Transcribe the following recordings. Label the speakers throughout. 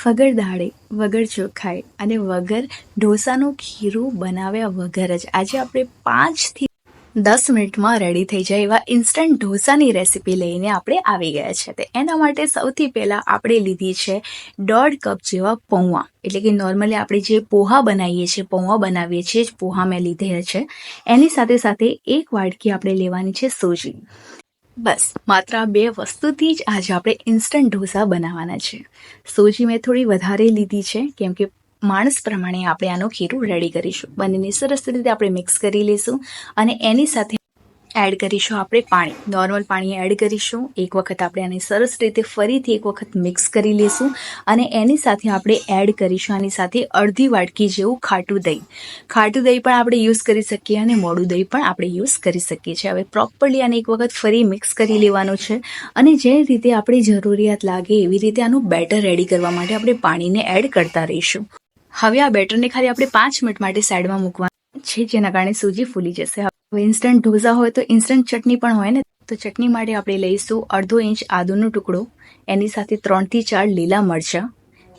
Speaker 1: વગર દાળે વગર ચોખાઈ અને વગર ઢોસાનું ખીરું બનાવ્યા વગર જ. આજે આપણે પાંચથી દસ મિનિટમાં રેડી થઈ જાય એવા ઇન્સ્ટન્ટ ઢોસાની રેસીપી લઈને આપણે આવી ગયા છે. તે એના માટે સૌથી પહેલાં આપણે લીધી છે દોઢ કપ જેવા પૌવા એટલે કે નોર્મલી આપણે જે પોહા બનાવીએ છીએ પૌવા બનાવીએ છીએ જ પોહા મેં લીધેલા છે. એની સાથે સાથે એક વાડકી આપણે લેવાની છે સોજી. બસ, માત્ર આ બે વસ્તુથી જ આજે આપણે ઇન્સ્ટન્ટ ઢોસા બનાવવાના છે. સોજી મેં થોડી વધારે લીધી છે, કેમ કે માણસ પ્રમાણે આપણે આનો ખીરું રેડી કરીશું. બંનેને સરસ રીતે આપણે મિક્સ કરી લઈશું અને એની સાથે એડ કરીશું આપણે પાણી. નોર્મલ પાણી એડ કરીશું. એક વખત આપણે આને સરસ રીતે ફરીથી એક વખત મિક્સ કરી લઈશું અને એની સાથે આપણે એડ કરીશું આની સાથે અડધી વાટકી જેવું ખાટું દહીં. ખાટું દહીં પણ આપણે યુઝ કરી શકીએ અને મોડું દહીં પણ આપણે યુઝ કરી શકીએ છીએ. હવે પ્રોપરલી આને એક વખત ફરી મિક્સ કરી લેવાનું છે અને જે રીતે આપણે જરૂરિયાત લાગે એવી રીતે આનું બેટર રેડી કરવા માટે આપણે પાણીને એડ કરતા રહીશું. હવે આ બેટરને ખાલી આપણે પાંચ મિનિટ માટે સાઈડમાં મૂકવાનું છે, જેના કારણે સૂજી ફૂલી જશે. ઇન્સ્ટન્ટ ઢોસા હોય તો ઇન્સ્ટન્ટ ચટણી પણ હોય ને, તો ચટણી માટે આપણે લઈશું અડધો ઇંચ આદુનો ટુકડો, એની સાથે ત્રણથી ચાર લીલા મરચાં,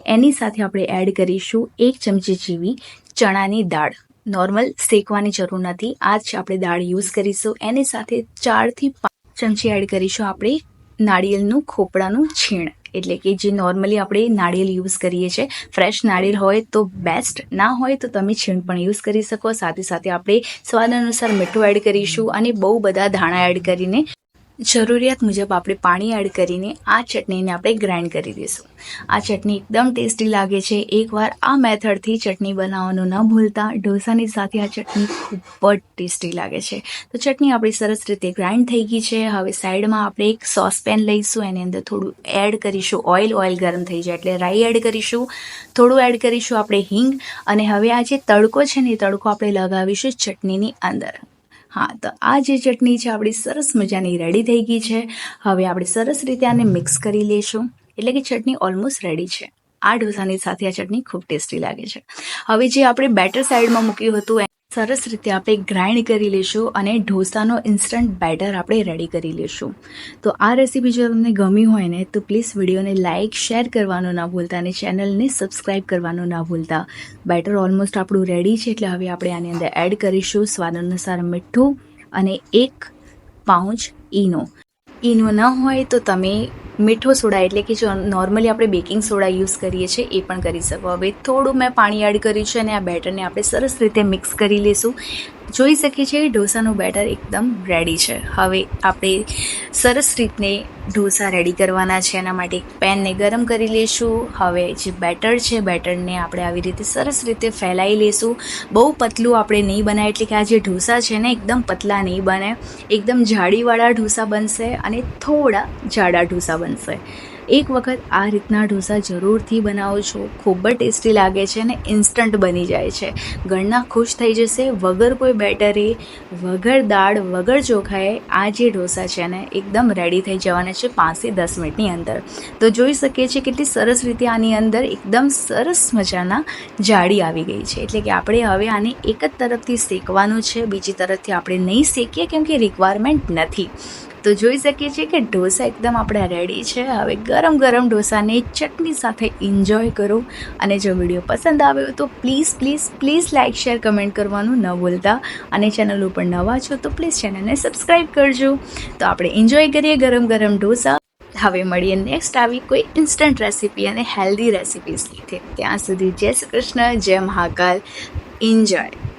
Speaker 1: એની સાથે આપણે એડ કરીશું એક ચમચી જેવી ચણાની દાળ. નોર્મલ શેકવાની જરૂર નથી, આ જ આપણે દાળ યુઝ કરીશું. એની સાથે ચારથી પાંચ ચમચી એડ કરીશું આપણે નાળિયેરનું ખોપડાનું છીણ. એટલે કે જે નોર્મલી આપણે નાળિયેર યુઝ કરીએ છીએ. ફ્રેશ નાળિયેર હોય તો બેસ્ટ ના હોય તો તમે છીણ પણ યુઝ કરી શકો. સાથે સાથે આપણે સ્વાદ અનુસાર મીઠું એડ કરીશું અને બહુ બધા ધાણા એડ કરીને જરૂરિયાત મુજબ આપણે પાણી એડ કરીને આ ચટણીને આપણે ગ્રાઇન્ડ કરી દઈશું. આ ચટણી એકદમ ટેસ્ટી લાગે છે. એકવાર આ મેથડથી ચટણી બનાવવાનું ન ભૂલતા ઢોસાની સાથે આ ચટણી ખૂબ જ ટેસ્ટી લાગે છે. તો ચટણી આપણી સરસ રીતે ગ્રાઇન્ડ થઈ ગઈ છે. હવે સાઈડમાં આપણે એક સોસપેન લઈશું. એની અંદર થોડું એડ કરીશું. ઓઇલ ઓઇલ ગરમ થઈ જાય એટલે રાઈ એડ કરીશું. થોડું એડ કરીશું આપણે હિંગ. અને હવે આ જે તડકો છે ને એ તડકો આપણે લગાવીશું ચટણીની અંદર. હા, તો આ જે ચટણી છે, આપણી સરસ મજાની રેડી થઈ ગઈ છે. હવે આપણે સરસ રીતે આને મિક્સ કરી લઈશું. એટલે કે ચટણી ઓલમોસ્ટ રેડી છે. આ ઢોસાની સાથે આ ચટણી ખૂબ ટેસ્ટી લાગે છે. હવે જે આપણે બેટર સાઈડમાં મૂક્યું હતું સરસ રીતે આપણે ગ્રાઇન્ડ કરી લઈશું અને ઢોસાનો ઇન્સ્ટન્ટ બેટર આપણે રેડી કરી લઈશું તો આ રેસીપી જો તમને ગમી હોય ને, તો પ્લીઝ વિડીયોને લાઇક શેર કરવાનું ના ભૂલતા અને ચેનલને સબસ્ક્રાઇબ કરવાનું ના ભૂલતા. બેટર ઓલમોસ્ટ આપણું રેડી છે, એટલે હવે આપણે આની અંદર એડ કરીશું સ્વાદ અનુસાર મીઠું અને એક પાઉચ ઈનો. ઈનો ન હોય તો તમે મીઠો સોડા એટલે કે જો નોર્મલી આપણે બેકિંગ સોડા યુઝ કરીએ છીએ, એ પણ કરી શકો. હવે થોડું મેં પાણી એડ કર્યું છે અને આ બેટરને આપણે સરસ રીતે મિક્સ કરી લઈશું. જોઈ શકીએ છીએ ઢોસાનું બેટર એકદમ રેડી છે. હવે આપણે સરસ રીતને ઢોસા રેડી કરવાના છે. એના માટે એક પેનને ગરમ કરી લઈશું. હવે જે બેટર છે બેટરને આપણે આવી રીતે સરસ રીતે ફેલાઈ લઈશું. બહુ પતલું આપણે નહીં બનાવે એટલે કે આ જે ઢોસા છે ને, એકદમ પતલા નહીં બને. એકદમ જાડીવાળા ઢોસા બનશે અને થોડા જાડા ઢોસા બનશે. એક વખત આ રીતના ઢોસા જરૂરથી બનાવો છો. ખૂબ જ ટેસ્ટી લાગે છે અને ઇન્સ્ટન્ટ બની જાય છે. ઘરના ખુશ થઈ જશે. વગર કોઈ બેટરે, વગર દાળ, વગર ચોખાએ આ જે ઢોસા છે ને, એકદમ રેડી થઈ જવાના છે પાંચથી દસ મિનિટની અંદર. તો જોઈ શકીએ છીએ કેટલી સરસ રીતે આની અંદર એકદમ સરસ મજાના જાળી આવી ગઈ છે. એટલે કે આપણે હવે આને એક જ તરફથી શેકવાનું છે. બીજી તરફથી આપણે નહીં શેકીએ કેમ કે રિક્વાયરમેન્ટ નથી. તો જોઈ શકીએ છીએ કે ઢોસા એકદમ આપણા રેડી છે. હવે ગરમ ગરમ ઢોસાને ચટણી સાથે એન્જોય કરો. અને જો વીડિયો પસંદ આવ્યો તો please please please like share comment કરવાનું ન ભૂલતા. અને ચેનલ ઉપર નવા છો તો પ્લીઝ ચેનલને સબસ્ક્રાઈબ કરજો. તો આપણે એન્જોય કરીએ ગરમ ગરમ ઢોસા. હવે મળીએ નેક્સ્ટ આવી કોઈ ઇન્સ્ટન્ટ રેસીપી અને હેલ્ધી રેસીપીઝ લીધે ત્યાં સુધી જય શ્રી કૃષ્ણ, જય મહાકાલ. એન્જોય